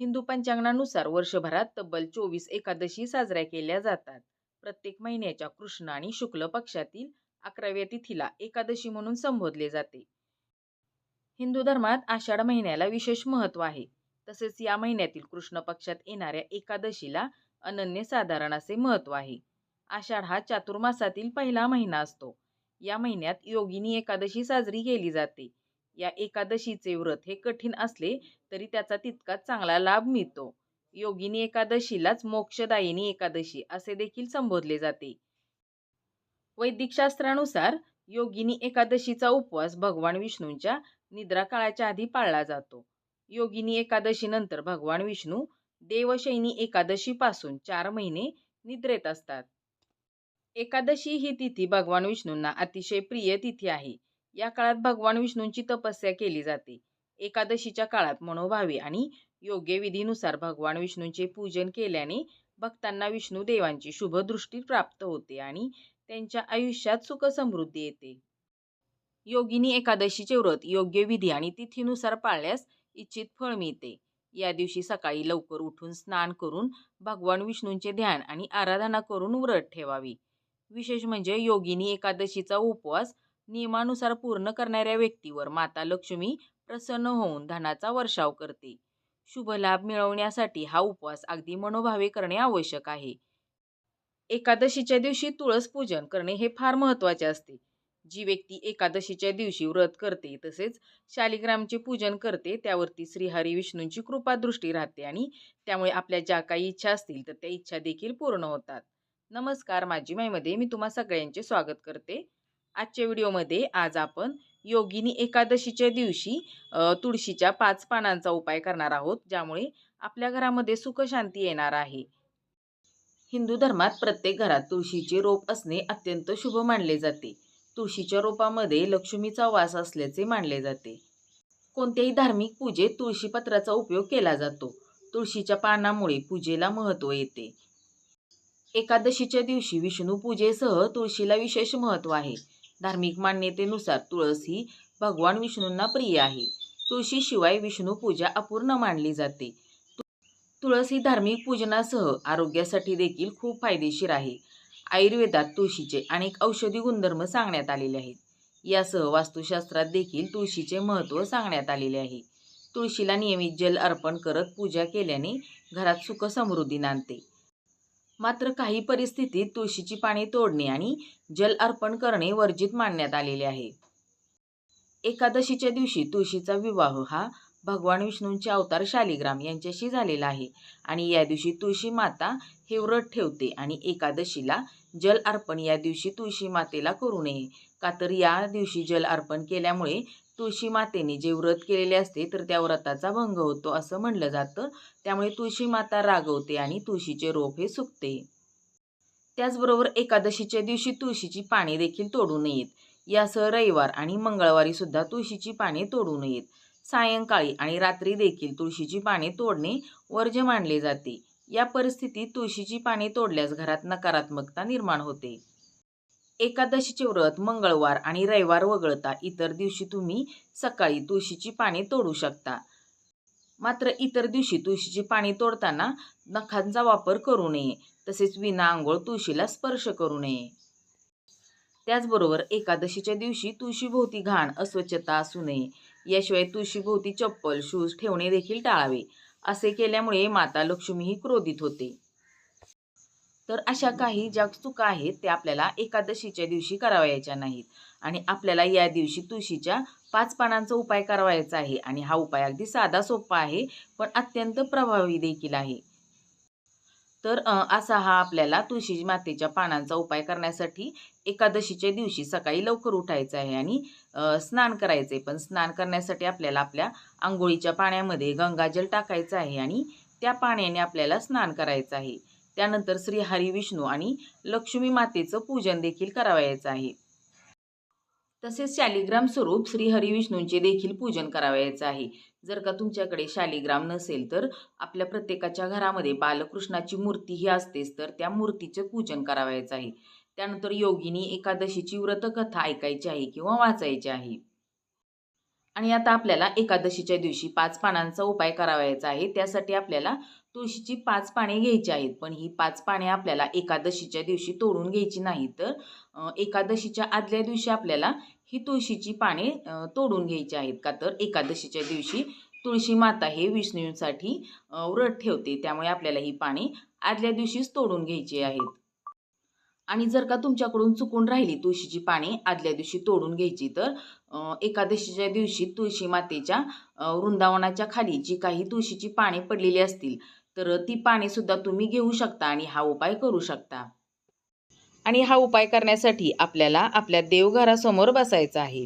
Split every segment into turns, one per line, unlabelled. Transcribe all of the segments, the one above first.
हिंदू पंचांगानुसार वर्षभरात तब्बल चोवीस एकादशी साजऱ्या केल्या जातात. प्रत्येक महिन्याच्या कृष्ण आणि शुक्ल पक्षातील अकराव्या तिथीला एकादशी म्हणून संबोधले जाते. हिंदू धर्मात आषाढ महिन्याला विशेष महत्त्व आहे. तसेच या महिन्यातील कृष्ण पक्षात येणाऱ्या एकादशीला अनन्यसाधारण असे महत्त्व आहे. आषाढ हा चातुर्मासातील पहिला महिना असतो. या महिन्यात योगिनी एकादशी साजरी केली जाते. या एकादशीचे व्रत हे कठीण असले तरी त्याचा तितकाच चांगला लाभ मिळतो. योगिनी एकादशीलाच मोक्षदायिनी एकादशी असे देखील संबोधले जाते. वैदिक शास्त्रानुसार योगिनी एकादशीचा उपवास भगवान विष्णूंच्या निद्रा काळाच्या आधी पाळला जातो. योगिनी एकादशीनंतर भगवान विष्णू देवशैनी एकादशीपासून चार महिने निद्रेत असतात. एकादशी ही तिथी भगवान विष्णूंना अतिशय प्रिय तिथी आहे. या काळात भगवान विष्णूंची तपस्या केली जाते. एकादशीच्या काळात मनोभावे आणि योग्य विधीनुसार भगवान विष्णूंचे पूजन केल्याने भक्तांना विष्णू देवांची शुभदृष्टी प्राप्त होते आणि त्यांच्या आयुष्यात सुख समृद्धी येते. योगिनी एकादशीचे व्रत योग्य विधी आणि तिथीनुसार पाळल्यास इच्छित फळ मिळते. या दिवशी सकाळी लवकर उठून स्नान करून भगवान विष्णूंचे ध्यान आणि आराधना करून व्रत ठेवावी विशेष म्हणजे योगिनी एकादशीचा उपवास नियमानुसार पूर्ण करणाऱ्या व्यक्तीवर माता लक्ष्मी प्रसन्न होऊन धनाचा वर्षाव करते. शुभ लाभ मिळवण्यासाठी हा उपवास अगदी मनोभावे करणे आवश्यक आहे. एकादशीच्या दिवशी तुळस पूजन करणे हे फार महत्त्वाचे असते. जी व्यक्ती एकादशीच्या दिवशी व्रत करते तसेच शालिग्रामचे पूजन करते त्यावरती श्रीहरी विष्णूंची कृपा दृष्टी राहते आणि त्यामुळे आपल्या ज्या काही इच्छा असतील तर त्या इच्छा देखील पूर्ण होतात. नमस्कार माझी माईमध्ये मी तुम्हा सगळ्यांचे स्वागत करते. आजच्या व्हिडिओमध्ये आज आपण योगिनी एकादशीच्या दिवशी तुळशीच्या पाच पानांचा उपाय करणार आहोत ज्यामुळे आपल्या घरामध्ये सुखशांती येणार आहे. हिंदू धर्मात प्रत्येक घरात तुळशीचे रोप असणे अत्यंत शुभ मानले जाते. तुळशीच्या रोपामध्ये लक्ष्मीचा वास असल्याचे मानले जाते. कोणत्याही धार्मिक पूजेत तुळशीपत्राचा उपयोग केला जातो. तुळशीच्या पानामुळे पूजेला महत्त्व येते. एकादशीच्या दिवशी विष्णू पूजेसह तुळशीला विशेष महत्त्व आहे. धार्मिक मान्यतेनुसार तुळस ही भगवान विष्णूंना प्रिय आहे. तुळशीशिवाय विष्णू पूजा अपूर्ण मानली जाते. तुळस ही धार्मिक पूजनासह आरोग्यासाठी देखील खूप फायदेशीर आहे. आयुर्वेदात तुळशीचे अनेक औषधी गुणधर्म सांगण्यात आलेले आहेत. यासह वास्तुशास्त्रात देखील तुळशीचे महत्त्व सांगण्यात आलेले आहे. तुळशीला नियमित जल अर्पण करत पूजा केल्याने घरात सुख समृद्धी नांदते. मात्र काही परिस्थितीत तुळशीची पाने तोडणे आणि जल अर्पण करणे वर्जित मानण्यात आलेले आहे. एकादशीच्या दिवशी तुळशीचा विवाह हा भगवान विष्णूंचे अवतार शालिग्राम यांच्याशी झालेला आहे आणि या दिवशी तुळशी माता हे व्रत ठेवते आणि एकादशीला जल अर्पण या दिवशी तुळशी मातेला करू नये का तर या दिवशी जल अर्पण केल्यामुळे तुळशी मातेने जे व्रत केलेले असते तर त्या व्रताचा भंग होतो असं म्हणलं जातं. त्यामुळे तुळशी माता रागवते आणि तुळशीचे रोप हे सुकते. त्याचबरोबर एकादशीच्या दिवशी तुळशीची पाने देखील तोडू नयेत. यासह रविवार आणि मंगळवारी सुद्धा तुळशीची पाने तोडू नयेत. सायंकाळी आणि रात्री देखील तुळशीची पाने तोडणे वर्ज्य मानले जाते. या परिस्थितीत तुळशीची पाने तोडल्यास घरात नकारात्मकता निर्माण होते. एकादशीचे व्रत मंगळवार आणि रविवार वगळता इतर दिवशी तुम्ही सकाळी तुळशीची पाने तोडू शकता. मात्र इतर दिवशी तुळशीची पाने तोडताना नखांचा वापर करू नये तसेच विना आंघोळ तुळशीला स्पर्श करू नये. त्याचबरोबर एकादशीच्या दिवशी तुळशीभोवती घाण अस्वच्छता असू नये. याशिवाय तुळशीभोवती चप्पल शूज ठेवणे देखील टाळावे. असे केल्यामुळे माता लक्ष्मी ही क्रोधित होते. तर अशा काही ज्या चुका आहेत त्या आपल्याला एकादशीच्या दिवशी करावायच्या नाहीत. आणि आपल्याला या दिवशी तुळशीच्या पाच पानांचा उपाय करावायचा आहे. आणि हा उपाय अगदी साधा सोपा आहे पण अत्यंत प्रभावी देखील आहे. तर असा हा आपल्याला तुळशी मातेच्या पानांचा उपाय करण्यासाठी एकादशीच्या दिवशी सकाळी लवकर उठायचं आहे आणि स्नान करायचं आहे पण स्नान करण्यासाठी आपल्याला आपल्या आंघोळीच्या पाण्यामध्ये गंगाजल टाकायचं आहे आणि त्या पाण्याने आपल्याला स्नान करायचं आहे. त्यानंतर श्री हरी विष्णू आणि लक्ष्मी मातेचं पूजन देखील करावयाचं आहे. तसेच शालिग्राम स्वरूप श्री हरिविष्णूंचे देखील पूजन करावयाचं आहे. जर का तुमच्याकडे शालिग्राम नसेल तर आपल्या प्रत्येकाच्या घरामध्ये बालकृष्णाची मूर्ती ही असतेच तर त्या मूर्तीचे पूजन करावायचं आहे. त्यानंतर योगिनी एकादशीची व्रतकथा ऐकायची आहे किंवा वाचायची आहे. आणि आता आपल्याला एकादशीच्या दिवशी पाच पानांचा उपाय करावायचा आहे. त्यासाठी आपल्याला तुळशीची पाच पाने घ्यायची आहेत. पण ही पाच पाने आपल्याला एकादशीच्या दिवशी तोडून घ्यायची नाही तर एकादशीच्या आदल्या दिवशी आपल्याला ही तुळशीची पाने तोडून घ्यायची आहेत का तर एकादशीच्या दिवशी तुळशी माता हे विष्णूंसाठी व्रत ठेवते. त्यामुळे आपल्याला ही पाने आदल्या दिवशीच तोडून घ्यायची आहेत. आणि जर का तुमच्याकडून चुकून राहिली तुळशीची पाने आदल्या दिवशी तोडून घ्यायची तर एकादशीच्या दिवशी तुळशी मातेच्या वृंदावनाच्या खाली जी काही तुळशीची पाने पडलेली असतील तर ती पाणीसुद्धा तुम्ही घेऊ शकता आणि हा उपाय करू शकता. आणि हा उपाय करण्यासाठी आपल्याला आपल्या देवघरासमोर बसायचं आहे.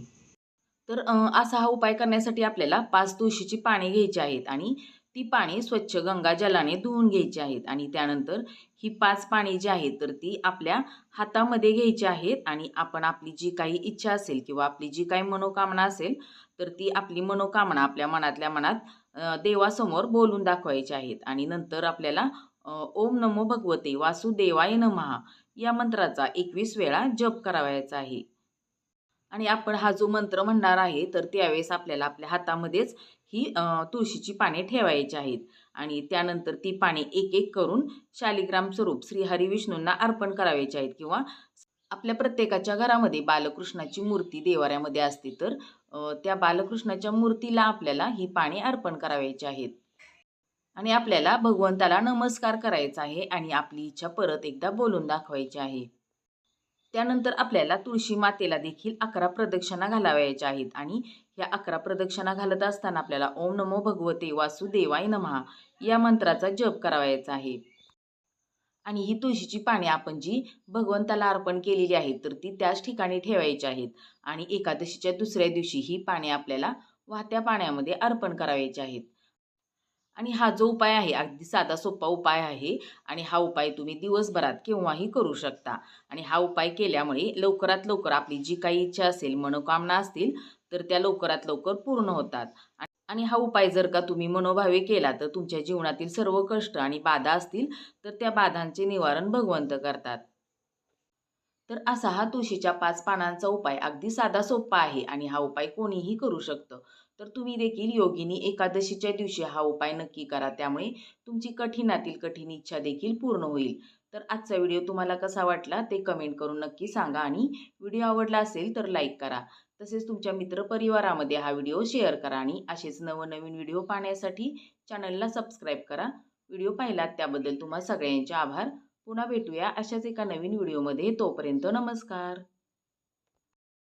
तर असा हा उपाय करण्यासाठी आपल्याला पाच तुळशीची पाने घ्यायची आहेत आणि ती पाने स्वच्छ गंगा जलाने धुवून घ्यायची आहेत आणि त्यानंतर ही पाच पाणी जी आहेत तर ती आपल्या हातामध्ये घ्यायची आहेत आणि आपण आपली जी काही इच्छा असेल किंवा आपली जी काही मनोकामना असेल तर ती आपली मनोकामना आपल्या मनातल्या मनात देवासमोर बोलून दाखवायचे आहेत. आणि नंतर आपल्याला ओम नमो भगवते वासुदेवाय नमहा या मंत्राचा एकवीस वेळा जप करावायचा आहे. आणि आपण हा जो मंत्र म्हणणार आहे तर त्यावेळेस आपल्याला आपल्या हातामध्येच ही तुळशीची पाने ठेवायची आहेत. आणि त्यानंतर ती पाने एक एक करून शालिग्राम स्वरूप श्रीहरी विष्णूंना अर्पण करायची आहेत. किंवा आपल्या प्रत्येकाच्या घरामध्ये बालकृष्णाची मूर्ती देवाऱ्यामध्ये असते तर त्या बालकृष्णाच्या मूर्तीला आपल्याला ही पाणी अर्पण करायची आहेत. आणि आपल्याला भगवंताला नमस्कार करायचा आहे आणि आपली इच्छा परत एकदा बोलून दाखवायची आहे. त्यानंतर आपल्याला तुळशी मातेला देखील अकरा प्रदक्षिणा घालावायच्या आहेत आणि या अकरा प्रदक्षिणा घालत असताना आपल्याला ओम नमो भगवते वासुदेवाय नमहा या मंत्राचा जप करावायचा आहे. आणि ही तुळशीची पाने आपण जी भगवंताला अर्पण केलेली आहेत तर ती त्याच ठिकाणी ठेवायची आहेत. आणि एकादशीच्या दुसऱ्या दिवशी ही पाने आपल्याला वाहत्या पाण्यामध्ये अर्पण करावायची आहेत. आणि हा जो उपाय आहे अगदी साधा सोपा उपाय आहे आणि हा उपाय तुम्ही दिवसभरात केव्हाही करू शकता. आणि हा उपाय केल्यामुळे लवकरात लवकर आपली जी काही इच्छा असेल मनोकामना असतील तर त्या लवकरात लवकर पूर्ण होतात. आणि हा उपाय जर का तुम्ही मनोभावे केला तर तुमच्या जीवनातील सर्व कष्ट आणि बाधा असतील तर त्या बाधांचे निवारण भगवंत करतात. तर असा हा तुळशीच्या पाच पानांचा उपाय अगदी साधा सोपा आहे आणि हा उपाय कोणीही करू शकतं. तर तुम्ही देखील योगिनी एकादशीच्या दिवशी हा उपाय नक्की करा त्यामुळे तुमची कठीणातील कठीण इच्छा देखील पूर्ण होईल. तर आजचा व्हिडिओ तुम्हाला कसा वाटला ते कमेंट करून नक्की सांगा आणि व्हिडिओ आवडला असेल तर लाईक करा. तसेच तुमच्या मित्रपरिवारामध्ये हा व्हिडिओ शेअर करा आणि असेच नवनवीन व्हिडिओ पाहण्यासाठी चॅनलला सबस्क्राईब करा. व्हिडिओ पाहिलात त्याबद्दल तुम्हा सगळ्यांचे आभार. पुन्हा भेटूया अशाच एका नवीन व्हिडिओमध्ये. तोपर्यंत नमस्कार.